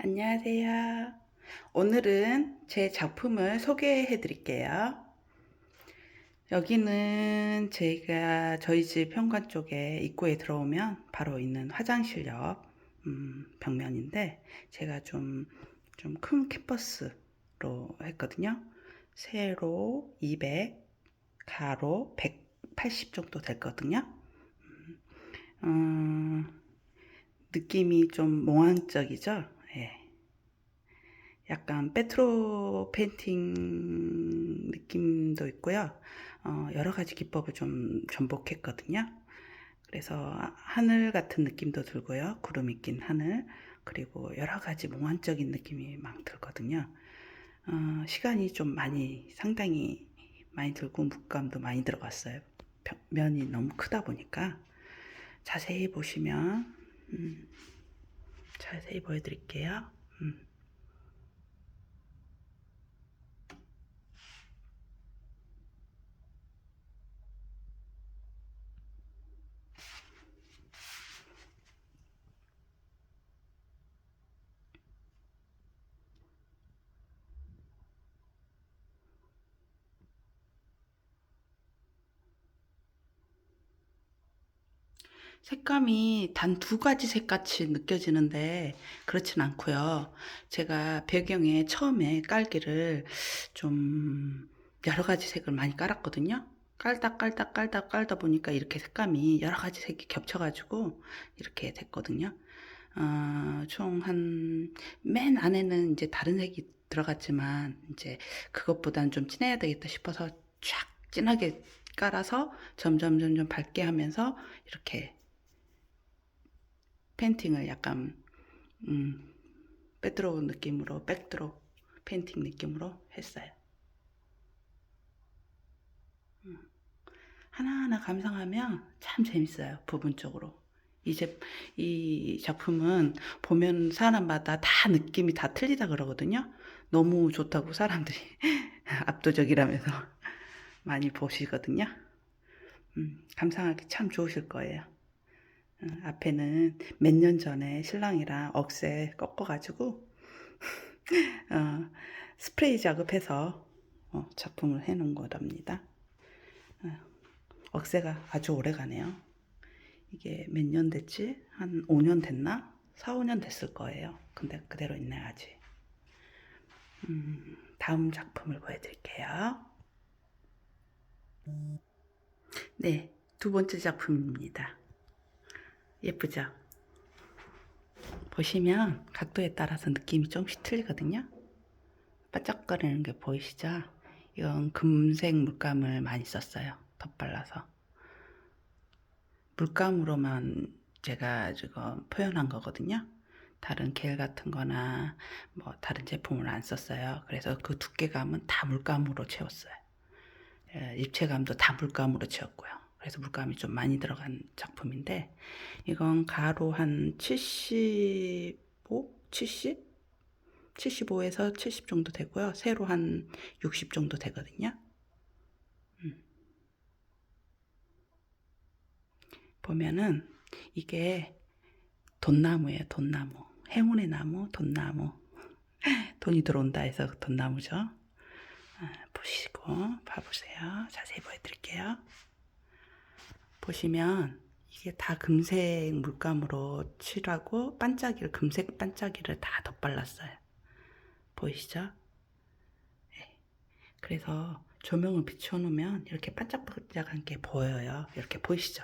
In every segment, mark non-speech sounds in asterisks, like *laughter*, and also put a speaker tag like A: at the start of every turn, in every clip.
A: 안녕하세요. 오늘은 제 작품을 소개해 드릴게요. 여기는 제가 저희 집 현관 쪽에 입구에 들어오면 바로 있는 화장실 옆 음, 벽면인데 제가 좀 좀 큰 캔버스로 했거든요. 세로 200, 가로 180 정도 됐거든요. 음, 느낌이 좀 몽환적이죠. 예. 약간 페트로 페인팅 느낌도 있고요. 어, 여러 가지 기법을 좀 전복했거든요. 그래서 하늘 같은 느낌도 들고요. 구름이 낀 하늘. 그리고 여러 가지 몽환적인 느낌이 막 들거든요. 어, 시간이 좀 많이, 상당히 많이 들고 물감도 많이 들어갔어요. 벽- 면이 너무 크다 보니까. 자세히 보시면, 음, 자세히 보여드릴게요. 음. 색감이 단 두 가지 색같이 느껴지는데 그렇진 않고요. 제가 배경에 처음에 깔기를 좀 여러 가지 색을 많이 깔았거든요. 깔다 깔다 깔다 깔다 보니까 이렇게 색감이 여러 가지 색이 겹쳐가지고 이렇게 됐거든요. 어, 총 한 맨 안에는 이제 다른 색이 들어갔지만 이제 그것보다는 좀 진해야 되겠다 싶어서 쫙 진하게 깔아서 점점 점점 밝게 하면서 이렇게 페인팅을 약간 음, 빼드로 느낌으로 백드로 페인팅 느낌으로 했어요. 음, 하나하나 감상하면 참 재밌어요. 부분적으로. 이제 이 작품은 보면 사람마다 다 느낌이 다 틀리다 그러거든요. 너무 좋다고 사람들이 *laughs* 압도적이라면서 *laughs* 많이 보시거든요. 음, 감상하기 참 좋으실 거예요. 어, 앞에는 몇 년 전에 신랑이랑 억새 꺾어가지고 *laughs* 어, 스프레이 작업해서 어, 작품을 해놓은 거랍니다. 어, 억새가 아주 오래 가네요. 이게 몇 년 됐지? 한 5년 됐나? 4, 5년 됐을 거예요. 근데 그대로 있네 아직. 음, 다음 작품을 보여드릴게요. 네, 두 번째 작품입니다. 예쁘죠? 보시면 각도에 따라서 느낌이 조금씩 틀리거든요. 반짝거리는 게 보이시죠? 이건 금색 물감을 많이 썼어요. 덧발라서. 물감으로만 제가 지금 표현한 거거든요. 다른 겔 같은 거나 뭐 다른 제품을 안 썼어요. 그래서 그 두께감은 다 물감으로 채웠어요. 예, 입체감도 다 물감으로 채웠고요. 그래서 물감이 좀 많이 들어간 작품인데 이건 가로 한 75, 70, 75에서 70 정도 되고요. 세로 한 60 정도 되거든요. 음. 보면은 이게 돈나무예요. 돈나무. 행운의 나무, 돈나무. *laughs* 돈이 들어온다 해서 돈나무죠. 아, 보시고 봐보세요. 자세히 보여드릴게요. 보시면 이게 다 금색 물감으로 칠하고 반짝이를 금색 반짝이를 다 덧발랐어요. 보이시죠? 네. 그래서 조명을 비춰놓으면 이렇게 반짝반짝한 게 보여요. 이렇게 보이시죠?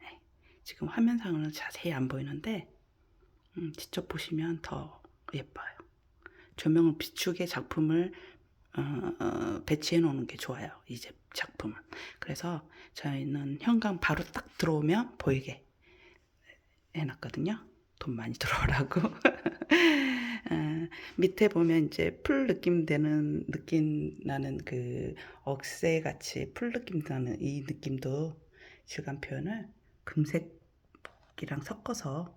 A: 네. 지금 화면상으로는 자세히 안 보이는데 음, 직접 보시면 더 예뻐요. 조명을 비추게 작품을 어, 어, 배치해 놓는 게 좋아요. 이 제- 작품은. 그래서 저희는 현관 바로 딱 들어오면 보이게 해놨거든요. 돈 많이 들어오라고. *laughs* 어, 밑에 보면 이제 풀 느낌 되는 느낌 나는 그 억새 같이 풀 느낌 나는 이 느낌도 질감 표현을 금색이랑 섞어서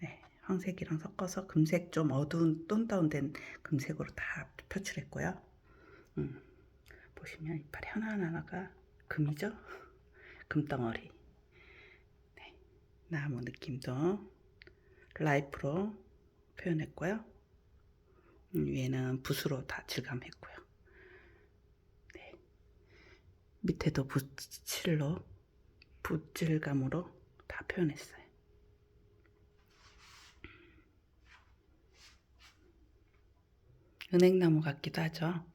A: 네, 황색이랑 섞어서 금색 좀 어두운 톤 다운된 금색으로 다 표출했고요. 음, 보시면 이빨 하나하나가 금이죠? 금덩어리. 네, 나무 느낌도 라이프로 표현했고요. 음, 위에는 붓으로 다 질감했고요. 네. 밑에도 붓칠로 붓질감으로 다 표현했어요. 은행나무 같기도 하죠.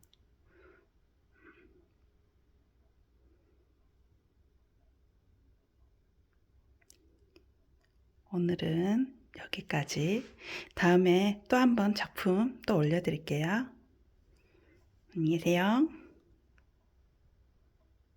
A: 오늘은 여기까지. 다음에 또 한 번 작품 또 올려드릴게요. 안녕히 계세요.